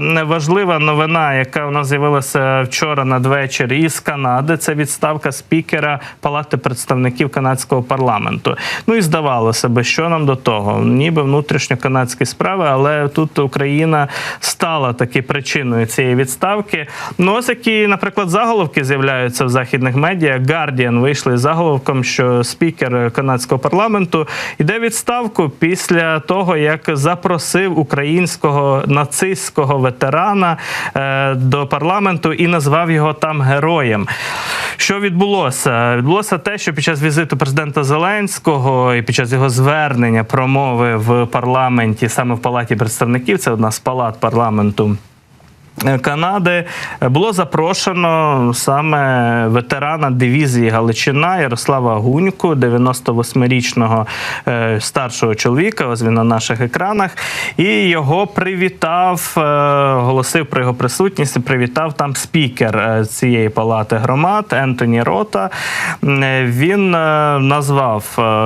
Важлива новина, яка у нас з'явилася вчора надвечір із Канади. Це відставка спікера Палати представників канадського парламенту. Ну і здавалося би, що нам до того, ніби внутрішньоканадські справи, але тут Україна стала таки причиною цієї відставки. Ну ось які, наприклад, заголовки з'являються в західних медіа. Guardian вийшли з заголовком, що спікер канадського парламенту йде відставку після того, як запросив українського нацистського ветерана е, до парламенту і назвав його там героєм. Що відбулося? Відбулося те, що під час візиту президента Зеленського і під час його звернення промови в парламенті, саме в палаті представників, це одна з палат парламенту. Е, Канади було запрошено саме ветерана дивізії Галичина Ярослава Гуньку, 98-річного е, старшого чоловіка. Ось він на наших екранах. І його привітав, е, оголосив про його присутність. і Привітав там спікер е, цієї палати громад Ентоні Рота. Е, Він е, назвав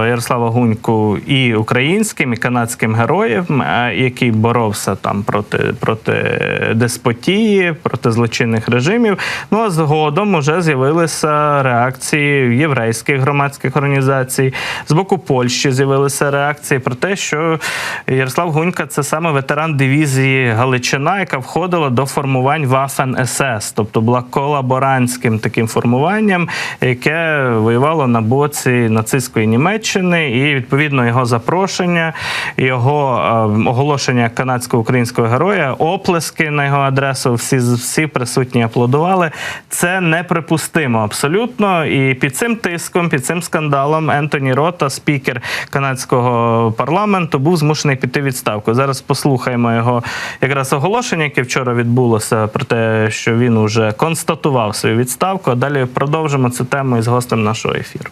Ярослава Гуньку і українським, і канадським героєм, який боровся там проти, проти деспотії, проти злочинних режимів. Ну а згодом уже з'явилися реакції єврейських громадських організацій. З боку Польщі з'явилися реакції про те, що Ярослав Гунька це саме ветеран дивізії Галичина, яка входила до формувань Waffen СС, тобто була колаборантським таким формуванням, яке воювало на боці нацистської Німеччини, і відповідно його запрошення, його е, оголошення канадсько-українського героя, оплески на його адресу. Всі всі присутні аплодували. Це неприпустимо абсолютно. І під цим тиском, під цим скандалом, Ентоні Рота, спікер канадського парламенту, був змушений піти відставку. Зараз послухаємо його якраз оголошення, яке вчора відбулося, про те, що він уже констатував свою відставку. А далі продовжимо цю тему із гостем нашого ефіру.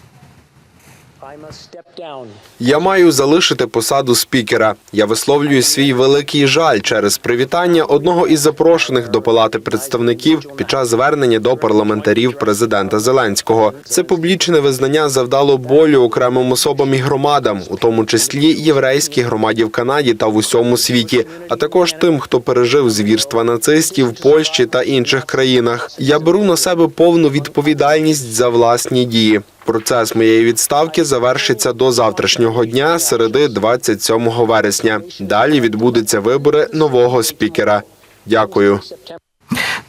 Я маю залишити посаду спікера. Я висловлюю свій великий жаль через привітання одного із запрошених до палати представників під час звернення до парламентарів президента Зеленського. Це публічне визнання завдало болю окремим особам і громадам, у тому числі єврейській громаді в Канаді та в усьому світі, а також тим, хто пережив звірства нацистів в Польщі та інших країнах. Я беру на себе повну відповідальність за власні дії. Процес моєї відставки завершиться до завтрашнього дня, середи 27 вересня. Далі відбудуться вибори нового спікера. Дякую.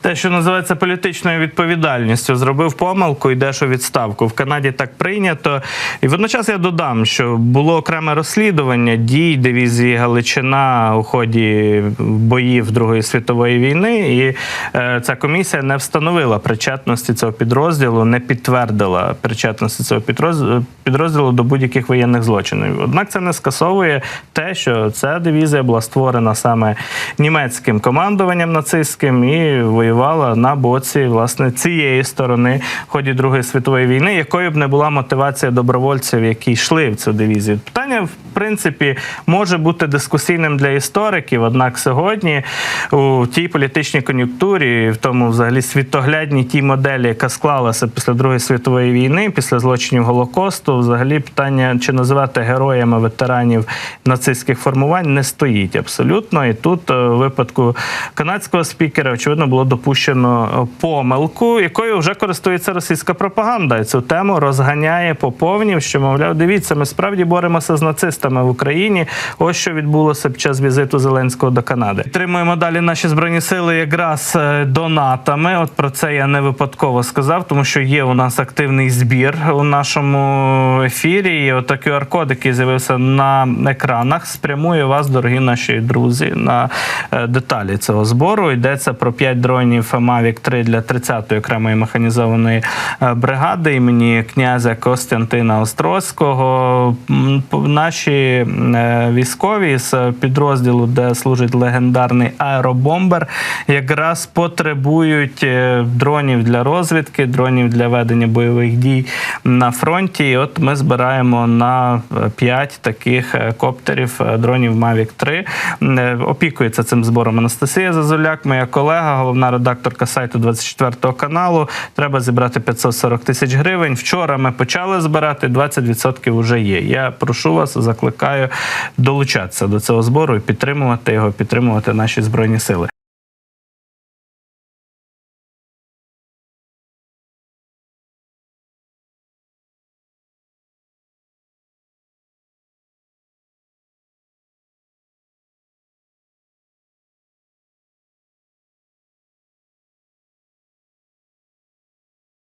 Те, що називається політичною відповідальністю, зробив помилку, йдеш у відставку. В Канаді так прийнято. І водночас я додам, що було окреме розслідування дій дивізії Галичина у ході боїв Другої світової війни, і е, ця комісія не встановила причетності цього підрозділу, не підтвердила причетності цього підрозділу, до будь-яких воєнних злочинів. Однак це не скасовує те, що ця дивізія була створена саме німецьким командуванням нацистським і воювала на боці власне цієї сторони в ході Другої світової війни, якою б не була мотивація добровольців, які йшли в цю дивізію. Питання, в принципі, може бути дискусійним для істориків. Однак сьогодні у тій політичній кон'юнктурі, в тому взагалі світоглядній тій моделі, яка склалася після Другої світової війни, після злочинів Голокосту, взагалі питання чи називати героями ветеранів нацистських формувань не стоїть абсолютно. І тут е, у випадку канадського спікера очевидно було допущено помилку, якою вже користується російська пропаганда. І цю тему розганяє по повній, що мовляв, дивіться, ми справді боремося з нацистами в Україні. Ось що відбулося під час візиту Зеленського до Канади. Підтримуємо далі наші збройні сили якраз е, донатами. От про це я не випадково сказав, тому що є у нас активний збір у нашому ефірі. І от QR-код, який з'явився на екранах, спрямує вас, дорогі наші друзі, на е, деталі цього збору. Йдеться про 5 дронів Mavic 3 для 30-ї окремої механізованої е, бригади імені князя Костянтина Острозького. Наші е, військові з підрозділу, де служить легендарний аеробомбер, якраз потребують е, дронів для розвідки, дронів для ведення бойових дій на фронті. І от ми збираємо на 5 таких коптерів дронів Mavic 3. Е, Опікується цим збором Анастасія Зазуляк, моя колега, головна редакторка сайту 24 каналу. Треба зібрати 540 тисяч гривень. Вчора ми почали збирати, 20% вже є. Я прошу вас, закликаю долучатися до цього збору і підтримувати його, підтримувати наші збройні сили.